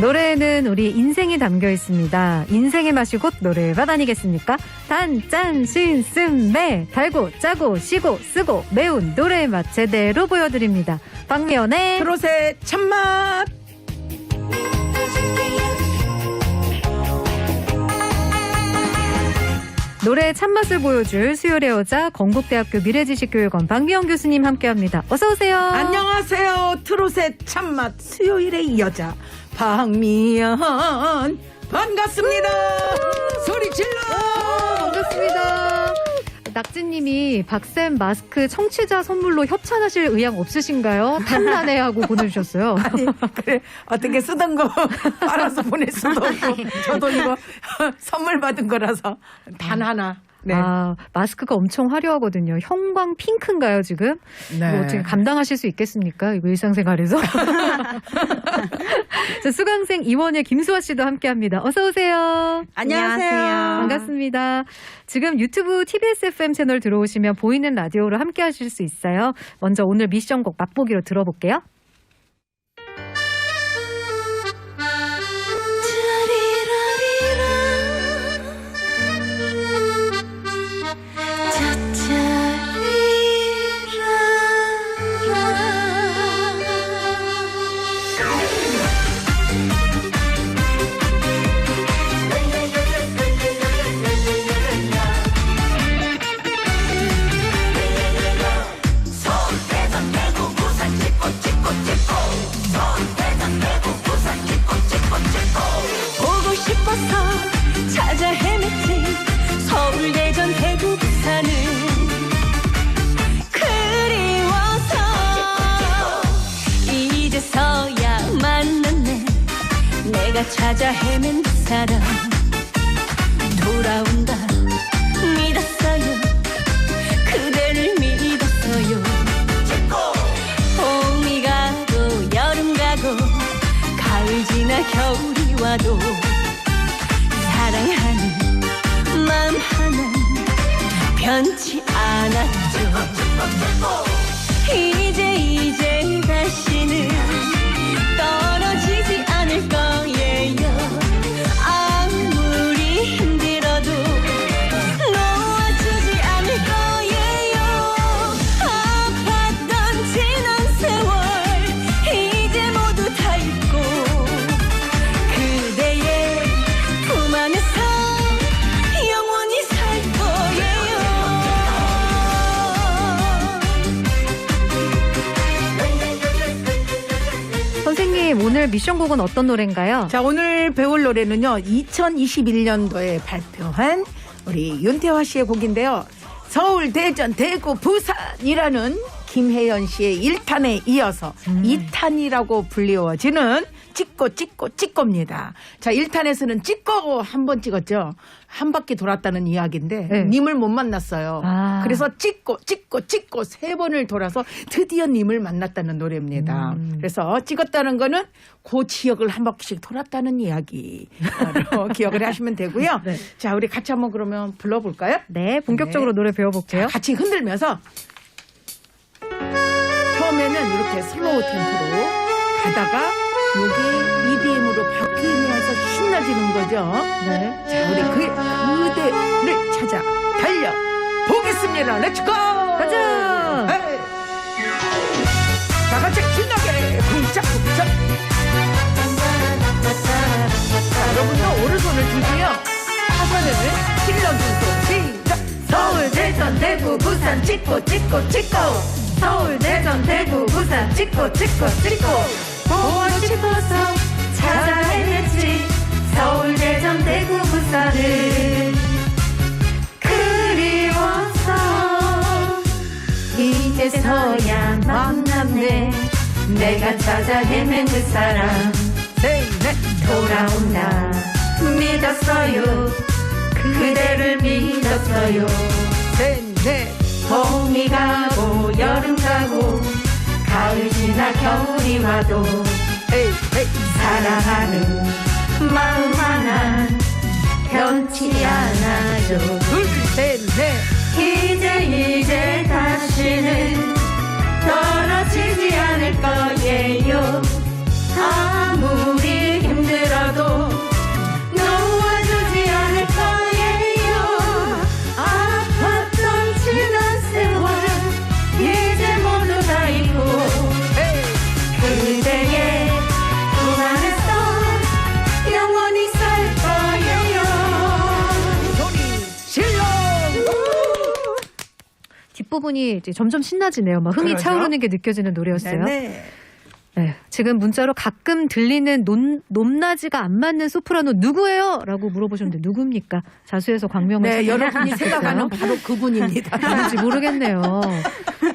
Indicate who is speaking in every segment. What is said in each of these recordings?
Speaker 1: 노래에는 우리 인생이 담겨 있습니다. 인생의 맛이 곧 노래맛 아니겠습니까? 단, 짠, 신, 씀, 매. 달고, 짜고, 시고, 쓰고, 매운 노래의 맛 제대로 보여드립니다. 박미연의
Speaker 2: 트롯의 참맛.
Speaker 1: 노래의 참맛을 보여줄 수요일의 여자 건국대학교 미래지식교육원 박미연 교수님 함께합니다. 어서 오세요.
Speaker 2: 안녕하세요. 트롯의 참맛 수요일의 여자 박미연 반갑습니다. 소리 질러.
Speaker 1: 반갑습니다. 낙지님이 박쌤 마스크 청취자 선물로 협찬하실 의향 없으신가요? 탄탄해하고 보내주셨어요.
Speaker 2: 아니 그래 어떻게 쓰던 거 빨아서 보낼 수도 없고 저도 이거 선물 받은 거라서 단 하나. 네.
Speaker 1: 아, 마스크가 엄청 화려하거든요. 형광 핑크인가요, 지금?
Speaker 2: 네.
Speaker 1: 뭐 어떻게 감당하실 수 있겠습니까? 이거 일상생활에서. 자, 수강생 이원의 김수아 씨도 함께 합니다. 어서 오세요.
Speaker 3: 안녕하세요.
Speaker 1: 반갑습니다. 지금 유튜브 TBS FM 채널 들어오시면 보이는 라디오로 함께 하실 수 있어요. 먼저 오늘 미션곡 맛보기로 들어볼게요.
Speaker 3: 와도 사랑하는 마음 하나 변치 않았죠
Speaker 1: 오늘 미션곡은 어떤 노래인가요?
Speaker 2: 자, 오늘 배울 노래는요, 2021년도에 발표한 우리 윤태화 씨의 곡인데요. 서울, 대전, 대구, 부산이라는 김혜연 씨의 1탄에 이어서
Speaker 1: 음.
Speaker 2: 2탄이라고 불리워지는 찍고 찍고 찍고입니다. 자, 1탄에서는 찍고 한 번 찍었죠. 한 바퀴 돌았다는 이야기인데
Speaker 1: 네.
Speaker 2: 님을 못 만났어요.
Speaker 1: 아.
Speaker 2: 그래서 찍고 찍고 찍고 세 번을 돌아서 드디어 님을 만났다는 노래입니다.
Speaker 1: 음.
Speaker 2: 그래서 찍었다는 거는 그 지역을 한 바퀴씩 돌았다는 이야기로 기억을 하시면 되고요.
Speaker 1: 네.
Speaker 2: 자, 우리 같이 한번 그러면 불러볼까요?
Speaker 1: 네, 본격적으로 노래 배워볼게요.
Speaker 2: 같이 흔들면서 처음에는 이렇게 슬로우 템포로 가다가 요게 EDM으로 바뀌면서 신나지는 거죠.
Speaker 1: 네.
Speaker 2: 자, 우리 그 그대를 찾아 달려 보겠습니다. 렛츠고!
Speaker 1: 가자!
Speaker 2: 에이. 다 같이 신나게 쿵짝쿵짝. 자, 여러분도 오른손을 들고요. 하선을 찔러주세요. 시작. 서울, 대전, 대구, 부산 찍고 찍고 찍고. 서울, 대전, 대구, 부산 찍고 찍고 찍고. 보고 싶어서 찾아 헤맸 대전, 대구, 부산을 그리워서 이제서야 만났네. 내가 찾아 헤맨 그 사람 돌아온다. 믿었어요. 그대를 믿었어요. 봄이 가고 여름 가고 가을 지나 겨울이 와도 사랑하는 마음 하나 변치 않아요 이제 이제 다시는 떨어지지 않을 거예요
Speaker 1: 부분이 이제 점점 신나지네요. 막 흥이
Speaker 2: 그러죠.
Speaker 1: 차오르는 게 느껴지는 노래였어요.
Speaker 2: 네.
Speaker 1: 네, 지금 문자로 가끔 들리는 논, 높낮이가 안 맞는 소프라노 누구예요? 라고 물어보셨는데 누굽니까? 자수해서 광명을
Speaker 2: 네, 여러분이? 생각하는 바로 그분입니다.
Speaker 1: 누군지 모르겠네요.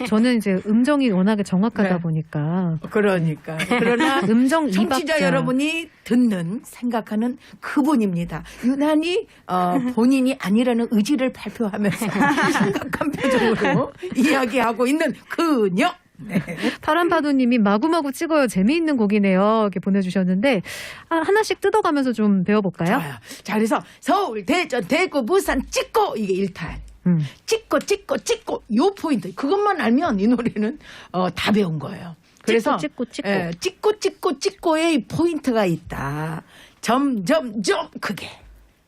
Speaker 1: 저는 이제 음정이 워낙에 정확하다
Speaker 2: 네.
Speaker 1: 보니까
Speaker 2: 그러니까. 그러나
Speaker 1: 음정
Speaker 2: 청취자
Speaker 1: 이박자
Speaker 2: 여러분이 듣는 생각하는 그분입니다. 유난히 어, 본인이 아니라는 의지를 발표하면서 심각한 표정으로 이야기하고 있는 그녀. 네.
Speaker 1: 파란파도님이 마구마구 찍어요. 재미있는 곡이네요. 이렇게 보내주셨는데 아, 하나씩 뜯어가면서 좀 배워볼까요?
Speaker 2: 좋아요. 자, 그래서 서울, 대전, 대구, 부산 찍고 이게 일탈
Speaker 1: 음.
Speaker 2: 찍고 찍고 찍고 요 포인트 그것만 알면 이 노래는 어, 다 배운 거예요. 그래서
Speaker 1: 찍고, 찍고.
Speaker 2: 예, 찍고 찍고 찍고의 포인트가 있다. 점점점 크게.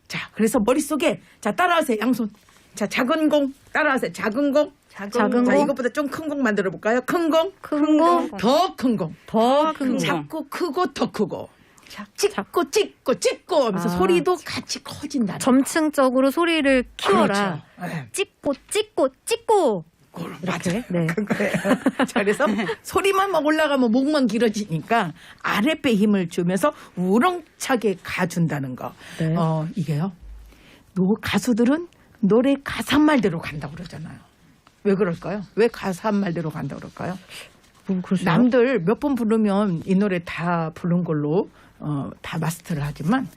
Speaker 2: 자, 그래서 머릿속에 자 따라하세요. 양손. 자, 작은 공 따라하세요. 작은 공.
Speaker 1: 작은
Speaker 2: 자,
Speaker 1: 공.
Speaker 2: 이것보다 좀 큰 공 만들어 볼까요? 큰 공.
Speaker 1: 큰 공,
Speaker 2: 더 큰 공.
Speaker 1: 더 큰 공.
Speaker 2: 작고 크고 더 크고. 찍고 찍고 찍고 하면서
Speaker 1: 아.
Speaker 2: 소리도 같이 커진다.
Speaker 1: 점층적으로 소리를 키워라.
Speaker 2: 그렇죠. 네.
Speaker 1: 찍고 찍고 찍고
Speaker 2: 그걸. 맞아요.
Speaker 1: 네.
Speaker 2: 그거예요. 자, 그래서 소리만 막 올라가면 목만 길어지니까 아랫배 힘을 주면서 우렁차게 가준다는 거.
Speaker 1: 네.
Speaker 2: 어, 이게요. 노, 가수들은 노래 가사 말대로 간다고 그러잖아요. 왜 그럴까요? 왜 가사 말대로 간다고 그럴까요?
Speaker 1: 뭐?
Speaker 2: 남들 몇 번 부르면 이 노래 다 부른 걸로 어, 다 마스터를 하지만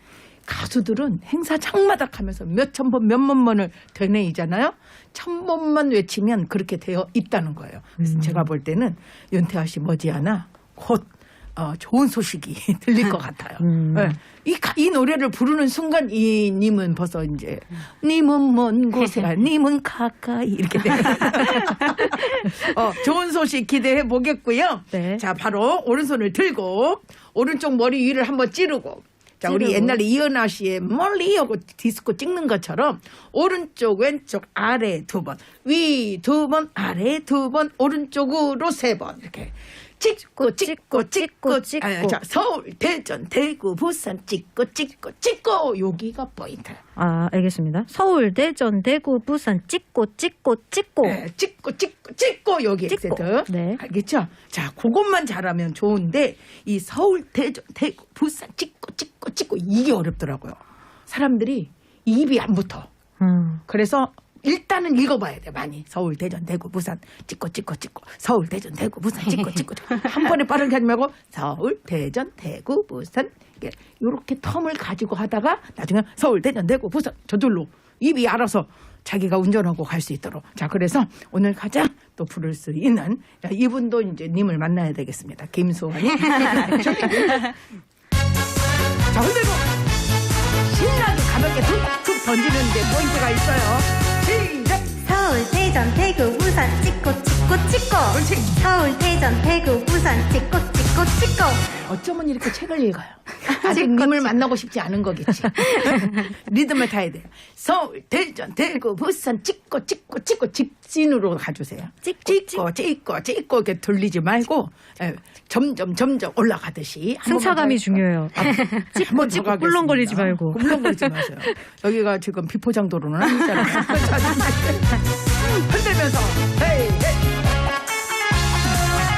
Speaker 2: 가수들은 행사 장마다 가면서 몇천 번, 몇만 번을 되뇌이잖아요. 천 번만 외치면 그렇게 되어 있다는 거예요. 그래서 제가 볼 때는 윤태아 씨 머지않아 곧 어, 좋은 소식이 들릴 것 같아요.
Speaker 1: 음.
Speaker 2: 네. 이, 가- 이 노래를 부르는 순간 이 님은 벌써 이제 님은 먼 곳에 님은 가까이 이렇게 돼요. 어, 좋은 소식 기대해 보겠고요.
Speaker 1: 네.
Speaker 2: 자, 바로 오른손을 들고 오른쪽 머리 위를 한번 찌르고 자, 우리
Speaker 1: 찌르고.
Speaker 2: 옛날에 이은하 씨의 멀리 하고 디스코 찍는 것처럼 오른쪽 왼쪽 아래 두 번, 위 두 번, 아래 두 번, 오른쪽으로 세 번 이렇게 찍고 찍고 찍고
Speaker 1: 찍고.
Speaker 2: 아, 자, 서울, 대전, 대구, 부산 찍고 찍고 찍고 여기가 포인트.
Speaker 1: 아 알겠습니다. 서울, 대전, 대구, 부산 찍고 찍고 찍고
Speaker 2: 네, 찍고 찍고 찍고 여기
Speaker 1: 찍고.
Speaker 2: 엑세트.
Speaker 1: 네.
Speaker 2: 알겠죠? 자, 그것만 잘하면 좋은데 이 서울, 대전, 대구, 부산 찍고 찍고 찍고 이게 어렵더라고요. 사람들이 입이 안 붙어.
Speaker 1: 음.
Speaker 2: 그래서 일단은 읽어봐야 돼 많이. 서울 대전 대구 부산. 찍고 찍고 찍고. 서울 대전 대구 부산. 찍고 찍고 찍고. 한 번에 빠르게 하지 말고 서울 대전 대구 부산. 이렇게 텀을 가지고 하다가 나중에 서울 대전 대구 부산 저절로 입이 알아서 자기가 운전하고 갈 수 있도록. 자 그래서 오늘 가장 또 부를 수 있는 야, 이분도 이제 님을 만나야 되겠습니다. 김수환이. 자 흔들고 신나게 가볍게 툭툭 던지는데 포인트가 있어요.
Speaker 3: 서울, 대전, 대구, 부산 찍고 찍고 찍고
Speaker 2: 그렇지.
Speaker 3: 서울, 대전, 대구, 부산 찍고 찍고 찍고
Speaker 2: 어쩌면 이렇게 책을 읽어요. 아직 님을 만나고 싶지 않은 거겠지. 리듬을 타야 돼요. 서울, 대전, 대구, 부산 찍고 찍고 찍고 직진으로 가주세요.
Speaker 1: 찍고,
Speaker 2: 찍고 찍고 찍고 이렇게 돌리지 말고 예, 점점 점점 올라가듯이 한
Speaker 1: 승차감이 중요해요.
Speaker 2: 찍고
Speaker 1: 찍고 꿀렁거리지 말고.
Speaker 2: 꿀렁거리지 마세요. 여기가 지금 비포장도로는 아니잖아요. 흔들면서 헤이 헤이.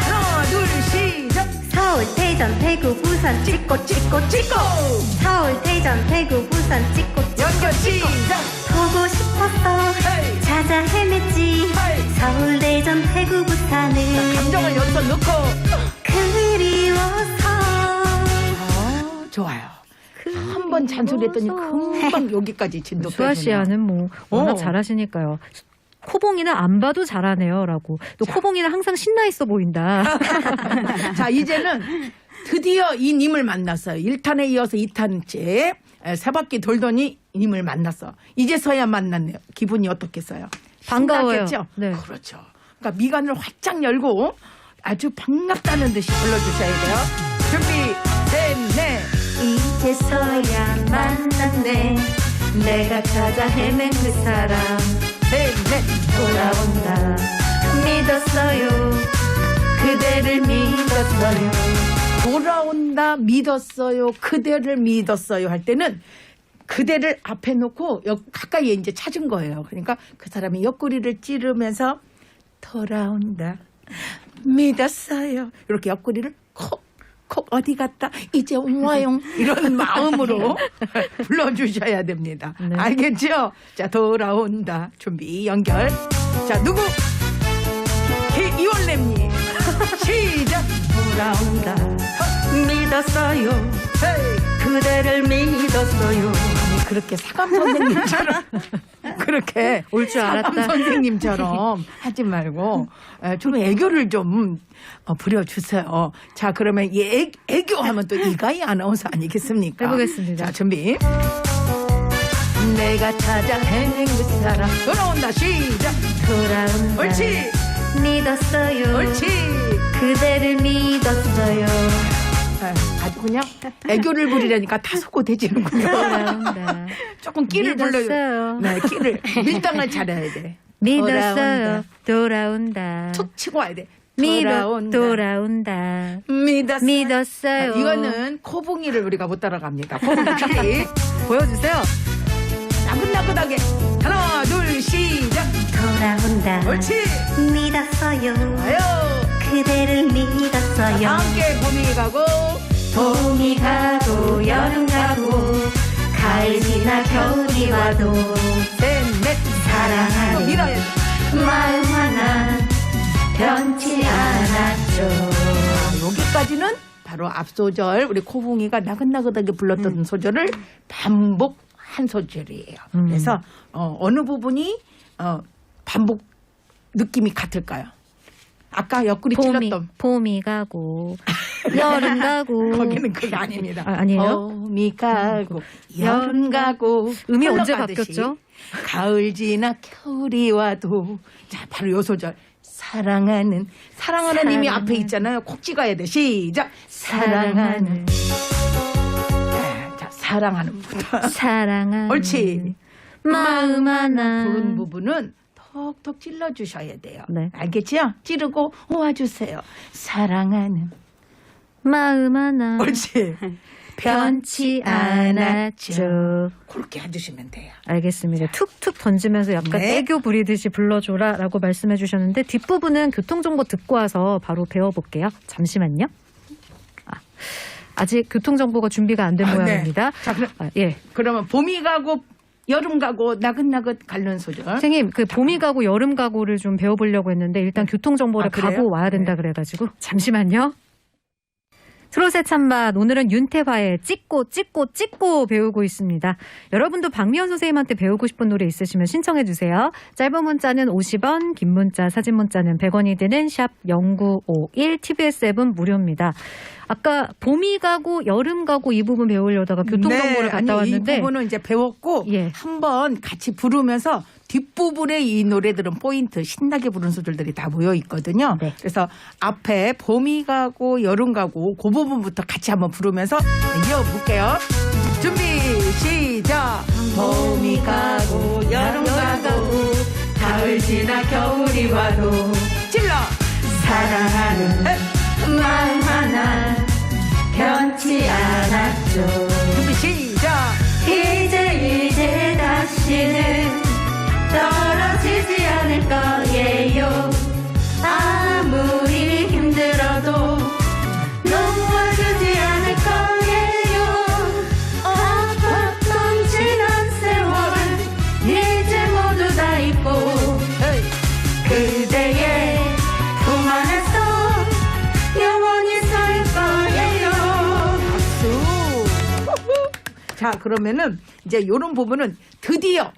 Speaker 2: 하나 둘 시작.
Speaker 3: 서울, 대전, 대구, 부산 찍고 찍고 찍고 서울, 대전, 대구, 부산 찍고
Speaker 2: 연결 시작.
Speaker 3: 보고 싶었어
Speaker 2: 헤이.
Speaker 3: 찾아 헤맸지
Speaker 2: 헤이.
Speaker 3: 서울, 대전, 대구, 부산을
Speaker 2: 감정을 여기서 넣고 아, 좋아요. 한 번 잔소리했더니 금방 여기까지 진도
Speaker 1: 수아
Speaker 2: 빼주네요.
Speaker 1: 씨와는 뭐 워낙
Speaker 2: 어.
Speaker 1: 잘하시니까요. 코봉이는 안 봐도 잘하네요라고. 또 코봉이는 항상 신나 있어 보인다.
Speaker 2: 자, 이제는 드디어 이 님을 만났어요. 1탄에 이어서 2탄째 세 바퀴 돌더니 님을 만났어. 이제서야 만났네요. 기분이 어떻겠어요?
Speaker 1: 반가워요.
Speaker 2: 신나겠죠?
Speaker 1: 네.
Speaker 2: 그렇죠. 그러니까 미간을 활짝 열고 아주 반갑다는 듯이 불러주셔야 돼요. 준비, 셋, 넷.
Speaker 3: 이제서야 만났네 내가 찾아 헤맨 그 사람
Speaker 2: 셋, 넷.
Speaker 3: 돌아온다 믿었어요 그대를 믿었어요
Speaker 2: 돌아온다 믿었어요 그대를 믿었어요 할 때는 그대를 앞에 놓고 여- 가까이에 이제 찾은 거예요 그러니까 그 사람이 옆구리를 찌르면서 돌아온다. 믿었어요. 이렇게 옆구리를 콕, 콕 어디 갔다. 이제 와용. 이런 마음으로 불러주셔야 됩니다.
Speaker 1: 네.
Speaker 2: 알겠죠? 자, 돌아온다. 준비, 연결. 자, 누구? 기- 이원래님. 시작. 돌아온다.
Speaker 4: 믿었어요
Speaker 2: 헤이.
Speaker 4: 그대를 믿었어요
Speaker 2: 그렇게 사감 선생님처럼 그렇게
Speaker 1: 올 줄 알았다.
Speaker 2: 사감 선생님처럼 하지 말고 에, 좀 애교를 좀 어, 부려주세요. 자 그러면 이 애, 애교하면 또 이가희 아나운서 아니겠습니까?
Speaker 1: 해보겠습니다.
Speaker 2: 자 준비. 내가 찾아 헤맨 그 사람 돌아온다 시작.
Speaker 3: 돌아온다
Speaker 2: 옳지
Speaker 3: 믿었어요
Speaker 2: 옳지.
Speaker 3: 그대를 믿었어요
Speaker 2: 에, 아주 그냥 애교를 부리려니까 다소곳해지는군요.
Speaker 1: 돌아온다.
Speaker 2: 조금 끼를 불러요.
Speaker 1: 믿었어요.
Speaker 2: 네, 끼를 밀당을 잘해야 돼.
Speaker 1: 믿었어요. 돌아온다.
Speaker 2: 툭 치고 와야 돼.
Speaker 1: 믿어
Speaker 2: 돌아온다.
Speaker 1: 돌아온다.
Speaker 2: 믿었어요.
Speaker 1: 믿었어요.
Speaker 2: 아, 이거는 코봉이를 우리가 못 따라갑니다. 코봉이
Speaker 1: 보여주세요.
Speaker 2: 나긋나긋하게 하나 둘 시작.
Speaker 3: 돌아온다
Speaker 2: 옳지.
Speaker 3: 믿었어요
Speaker 2: 아유.
Speaker 3: 그대를 믿었어요
Speaker 2: 함께 봄이 가고
Speaker 3: 봄이 가고 여름 가고 가을 지나 겨울이 와도
Speaker 2: 셋넷
Speaker 3: 사랑하는
Speaker 2: 밀어야 돼.
Speaker 3: 마음 하나 변치 않았죠
Speaker 2: 여기까지는 바로 앞소절 우리 코봉이가 나긋나긋하게 불렀던 소절을 반복한 소절이에요.
Speaker 1: 음.
Speaker 2: 그래서 어, 어느 부분이 어, 반복 느낌이 같을까요? 아까 옆구리
Speaker 1: 봄이
Speaker 2: 찔렀던
Speaker 1: 봄이 가고 여름 가고
Speaker 2: 거기는 그게 아닙니다.
Speaker 1: 아, 아니에요?
Speaker 2: 봄이 가고 여름 가고
Speaker 1: 음이 언제
Speaker 2: 흘러가듯이
Speaker 1: 바뀌었죠?
Speaker 2: 가을 지나 겨울이 와도 자 바로 요 소절 사랑하는 사랑하는 님이 앞에 있잖아요. 콕 찍어야 돼. 시작. 사랑하는 네, 자 사랑하는부터
Speaker 1: 사랑하는
Speaker 2: 옳지.
Speaker 1: 마음 하나
Speaker 2: 부른 부분은 톡톡 찔러 주셔야 돼요.
Speaker 1: 네.
Speaker 2: 알겠죠? 찌르고 모아주세요. 사랑하는
Speaker 1: 마음 하나
Speaker 2: 옳지.
Speaker 1: 변치 않았죠.
Speaker 2: 그렇게 해주시면 돼요.
Speaker 1: 알겠습니다. 툭툭 던지면서 약간
Speaker 2: 네.
Speaker 1: 애교 부리듯이 불러줘라라고 말씀해 주셨는데 뒷부분은 교통정보 듣고 와서 바로 배워볼게요. 잠시만요. 아, 아직 교통정보가 준비가 안 된
Speaker 2: 아, 네.
Speaker 1: 모양입니다.
Speaker 2: 자, 그럼,
Speaker 1: 아, 예.
Speaker 2: 그러면 봄이 가고 여름 가고 나긋나긋 갈는 소절.
Speaker 1: 선생님, 그 봄이 가고 여름 가고를 좀 배워보려고 했는데 일단 교통정보를
Speaker 2: 아, 그래요?
Speaker 1: 가고 와야 된다
Speaker 2: 네.
Speaker 1: 그래가지고 잠시만요. 트롯의 찬맛 오늘은 윤태화의 찍고 찍고 찍고 배우고 있습니다. 여러분도 박미연 선생님한테 배우고 싶은 노래 있으시면 신청해 주세요. 짧은 문자는 50원, 긴 문자, 사진 문자는 100원이 드는 샵 0951 TBS 앱은 무료입니다. 아까 봄이 가고 여름 가고 이 부분 배우려다가 교통정보를
Speaker 2: 네,
Speaker 1: 갔다
Speaker 2: 아니,
Speaker 1: 왔는데
Speaker 2: 이 부분은 이제 배웠고
Speaker 1: 예.
Speaker 2: 한번 같이 부르면서 뒷부분에 이 노래들은 포인트 신나게 부르는 소절들이 다 모여 있거든요.
Speaker 1: 네.
Speaker 2: 그래서 앞에 봄이 가고 여름 가고 그 부분부터 같이 한번 부르면서 이어 볼게요. 준비 시작. 봄이 가고 여름 가고 가을 지나 겨울이 와도 찔러 사랑하는 마음 하나
Speaker 3: 변치 않았죠
Speaker 2: 준비 시작.
Speaker 3: 이제 이제 다시는
Speaker 2: 그러면은 이제 요런 부분은 드디어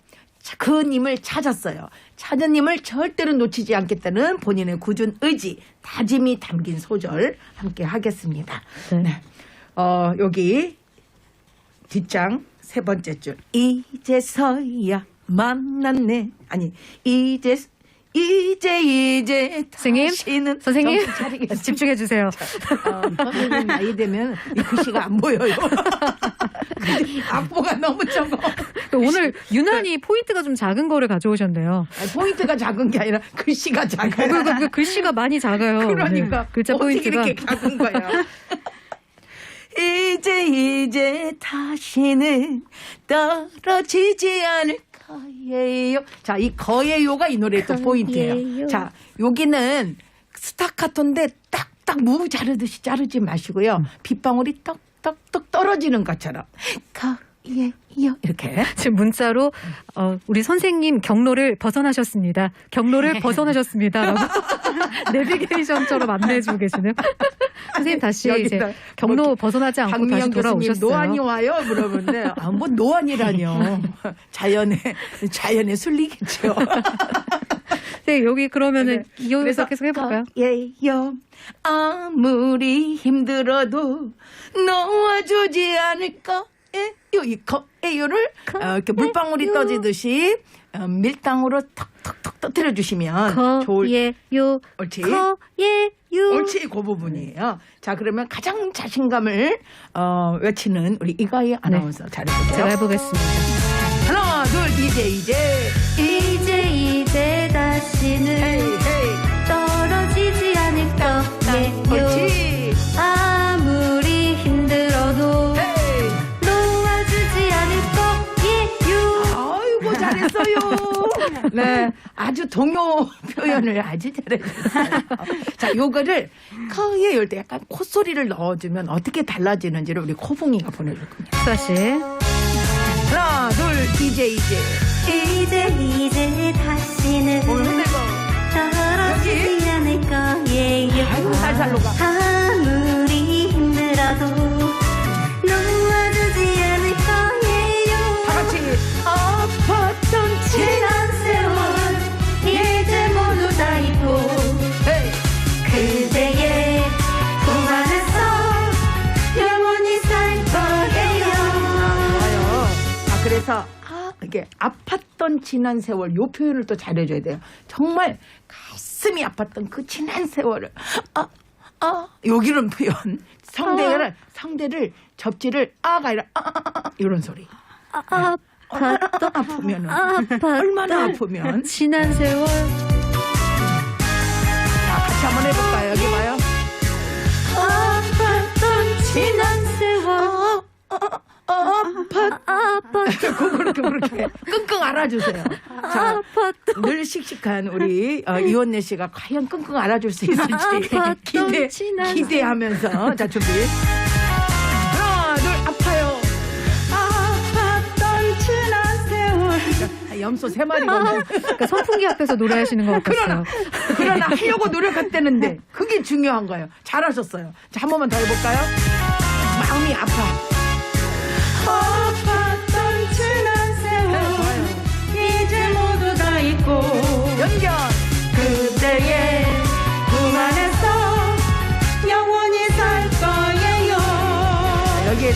Speaker 2: 그 님을 찾았어요. 찾은 님을 절대로 놓치지 않겠다는 본인의 굳은 의지, 다짐이 담긴 소절 함께 하겠습니다.
Speaker 1: 네.
Speaker 2: 어, 여기 뒷장 세 번째 줄. 이제서야 만났네. 아니, 이제 이제 이제
Speaker 1: 선생님?
Speaker 2: 다시는
Speaker 1: 선생님. 집중해 주세요.
Speaker 2: 어, 선생님 나이 되면 이 글씨가 안 보여요. 악보가 너무 적어.
Speaker 1: 오늘 유난히 포인트가 좀 작은 거를 가져오셨네요.
Speaker 2: 아니, 포인트가 작은 게 아니라 글씨가 작아요.
Speaker 1: 그, 그, 그 글씨가 많이 작아요.
Speaker 2: 그러니까
Speaker 1: 네, 글자
Speaker 2: 어떻게
Speaker 1: 포인트가
Speaker 2: 이렇게 작은 거야. 이제 이제 다시는 떨어지지 않을 거 예요. 자, 이 거예요가 이 노래의 또 포인트예요. 자, 여기는 스타카토인데 딱딱 무 자르듯이 자르지 마시고요. 빗방울이 떡떡떡 떨어지는 것처럼 거 예요. 이렇게.
Speaker 1: 지금 문자로 어, 우리 선생님 경로를 벗어나셨습니다. 경로를 벗어나셨습니다. 라고 내비게이션처럼 안내해주고 계시네요. 선생님 다시 이제
Speaker 2: 여기다
Speaker 1: 경로
Speaker 2: 뭐
Speaker 1: 벗어나지 않고 다시 돌아오셨어요.
Speaker 2: 노안이 와요? 물어보는데 아, 뭐 노안이라뇨. 자연의 자연의 순리겠죠.
Speaker 1: 네, 여기 그러면은
Speaker 2: 네.
Speaker 1: 이어서 계속 해볼까요?
Speaker 2: 예요 아무리 힘들어도 놓아주지 않을 거 예요. 이 거예요를 어, 이렇게 물방울이 떠지듯이 어, 밀당으로 턱턱턱 터뜨려 주시면 좋을
Speaker 1: 거예요.
Speaker 2: 옳지.
Speaker 1: 거예요.
Speaker 2: 옳지 그 부분이에요. 자 그러면 가장 자신감을 어, 외치는 우리 이가희 아나운서 잘해보세요.
Speaker 1: 제가 해보겠습니다.
Speaker 2: 하나 둘 이제 이제
Speaker 3: 이제 이제 다시는
Speaker 2: 헤이 네, 아주 동요 표현을 아주 잘해줬어요. 자, 요거를 커에 열때 약간 콧소리를 넣어주면 어떻게 달라지는지를 우리 코붕이가 보내줄 겁니다.
Speaker 1: 수아 씨.
Speaker 2: 하나, 둘, 이제 이제
Speaker 3: 이제
Speaker 2: 아팠던
Speaker 3: 지난 세월, 요
Speaker 2: 표현을 또 잘해줘야 돼요. 정말 가슴이 아팠던 그 지난 세월을, 아, 아, 여기는 표현. 상대를, 상대를, 접지를, 아가 아니라, 아, 아, 아, 아, 이런 소리.
Speaker 1: 아팠던,
Speaker 2: 얼마나 아프면은.
Speaker 1: 아팠던.
Speaker 2: 얼마나 아프면.
Speaker 1: 지난 세월. 아팠, 아팠던,
Speaker 2: 그렇게, 그렇게. 끙끙 알아주세요. 자,
Speaker 1: 아팠던.
Speaker 2: 늘 씩씩한 우리 어, 이원래 씨가 과연 끙끙 알아줄 수 있을지
Speaker 1: 아팠던
Speaker 2: 기대
Speaker 1: 지난
Speaker 2: 기대하면서. 자 준비. 하나 둘 아파요. 아팠던 지난 세월. 아, 염소 세 마리가
Speaker 1: 그러니까 선풍기 앞에서 노래하시는 것
Speaker 2: 그러나
Speaker 1: 같았어요.
Speaker 2: 그러나 하려고 노력했다는데 그게 중요한 거예요. 잘하셨어요. 자 한 번만 더 해볼까요? 마음이 아파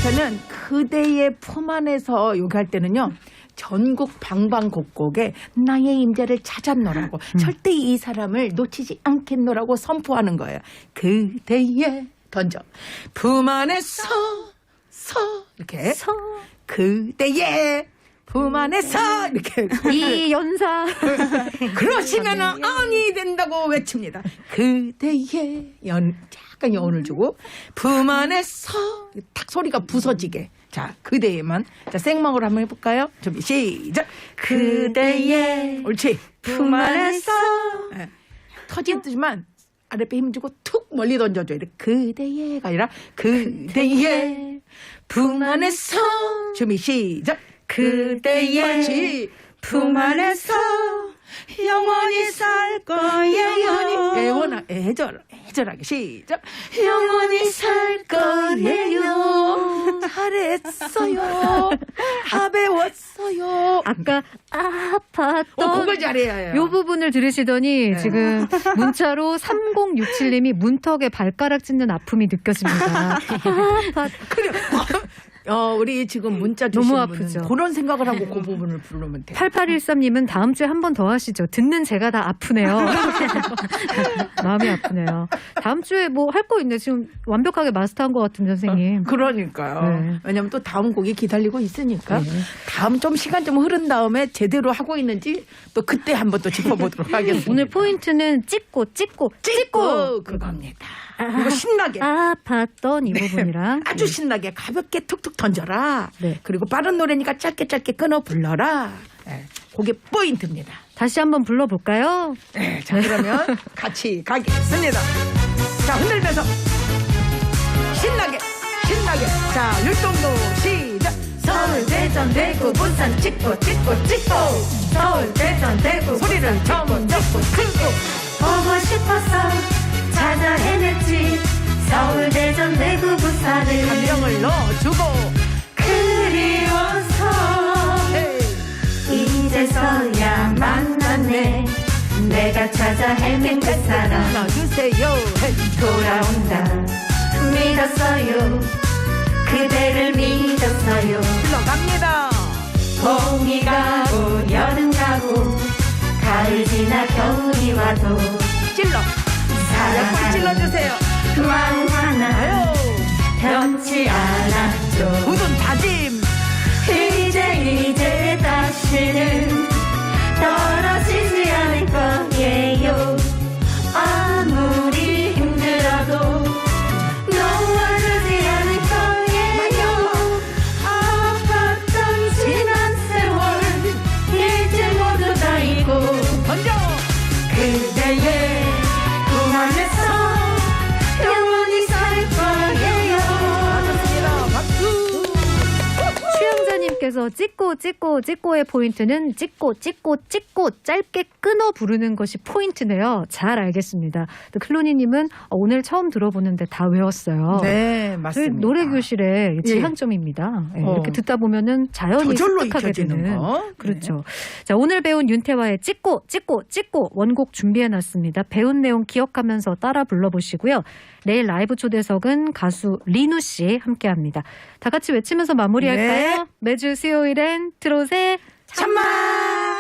Speaker 2: 여기에서는 그대의 품 안에서 여기 할 때는요. 전국 방방곡곡에 나의 임자를 찾았노라고 절대 이 사람을 놓치지 않겠노라고 선포하는 거예요. 그대의 던져 품 안에 서 서 이렇게 그대의 품 안에서 이렇게
Speaker 1: 이 연사.
Speaker 2: 그러시면은 아니 된다고 외칩니다. 그대의 연 약간 여운을 주고 품 안에서 탁 소리가 부서지게. 자 그대의만 자 생망으로 한번 해볼까요? 준비 시작.
Speaker 4: 그대의
Speaker 2: 옳지.
Speaker 4: 품 안에서
Speaker 2: 예. 터지지만 아랫배 힘주고 툭 멀리 던져줘. 이렇게 그대의가 아니라 그대의 품 안에서 준비 시작.
Speaker 4: 그대의. 품 안에서 영원히 살 거예요
Speaker 2: 애원하 애절 애절하게 시작.
Speaker 4: 영원히 살 거예요
Speaker 2: 잘했어요. 다 배웠어요.
Speaker 1: 아까 아팠던.
Speaker 2: 어, 그걸 잘해야 해요.
Speaker 1: 요 부분을 들으시더니
Speaker 2: 네.
Speaker 1: 지금 문자로 3067님이 문턱에 발가락 찢는 아픔이 느껴집니다. 아팠.
Speaker 2: 그래. 어, 우리 지금 문자
Speaker 1: 너무
Speaker 2: 주신
Speaker 1: 아프죠.
Speaker 2: 분은 그런 생각을 하고 그 부분을 부르면 돼요.
Speaker 1: 8813님은 다음 주에 한 번 더 하시죠. 듣는 제가 다 아프네요. 마음이 아프네요. 다음 주에 뭐 할 거 있네. 지금 완벽하게 마스터한 것 같은데, 선생님.
Speaker 2: 그러니까요.
Speaker 1: 네.
Speaker 2: 왜냐면 또 다음 곡이 기다리고 있으니까
Speaker 1: 네.
Speaker 2: 다음 좀 시간 좀 흐른 다음에 제대로 하고 있는지 또 그때 한번 또 짚어보도록 하겠습니다.
Speaker 1: 오늘 포인트는 찍고, 찍고,
Speaker 2: 찍고 그겁니다. 이거 신나게.
Speaker 1: 아팠던 이 부분이랑.
Speaker 2: 아주 신나게 가볍게 툭툭 던져라.
Speaker 1: 네.
Speaker 2: 그리고 빠른 노래니까 짧게 짧게 끊어 불러라. 예. 그게 포인트입니다.
Speaker 1: 다시 한번 불러볼까요?
Speaker 2: 네, 자 그러면 같이 가겠습니다. 자 흔들면서 신나게 신나게 자 율동도 시작. 서울 대전 대구 부산 찍고 찍고 찍고 서울 대전 대구 소리를 점점 크고
Speaker 3: 보고 싶어서 찾아 헤맸지. 서울 대전 대구 부산을
Speaker 2: 감정을 넣어주고.
Speaker 3: 그리워서
Speaker 2: 헤이.
Speaker 3: 이제서야 만났네. 내가 찾아 헤맨 그 사람.
Speaker 2: 헤이.
Speaker 3: 돌아온다. 믿었어요. 그대를 믿었어요.
Speaker 2: 불러갑니다.
Speaker 3: 봄이 가고 여름 가고 가을 지나 겨울이 와도
Speaker 2: 찔러
Speaker 3: 사랑하는
Speaker 2: 찔러주세요.
Speaker 3: 하나.
Speaker 2: 아유.
Speaker 3: 변치 않았죠.
Speaker 2: 굳은 다짐.
Speaker 3: 이제 이제 다시는 떨어지지 않을 거예요
Speaker 1: 추영자님께서 찍고 찍고 찍고의 포인트는 찍고 찍고 찍고 짧게 끊어 부르는 것이 포인트네요. 잘 알겠습니다. 또 클로니님은 어, 오늘 처음 들어보는데 다 외웠어요. 네그
Speaker 2: 맞습니다
Speaker 1: 노래 교실의
Speaker 2: 예.
Speaker 1: 지향점입니다. 예,
Speaker 2: 어.
Speaker 1: 이렇게 듣다 보면은 자연히
Speaker 2: 저절로
Speaker 1: 습득하게
Speaker 2: 익혀지는
Speaker 1: 되는.
Speaker 2: 거 네.
Speaker 1: 그렇죠. 자, 오늘 배운 윤태화의 찍고, 찍고, 찍고 원곡 준비해놨습니다. 배운 내용 기억하면서 따라 불러보시고요. 내일 라이브 초대석은 가수 리누 씨 함께 합니다. 다 같이 외치면서 마무리할까요?
Speaker 2: 네.
Speaker 1: 매주 수요일엔 트롯의
Speaker 2: 참만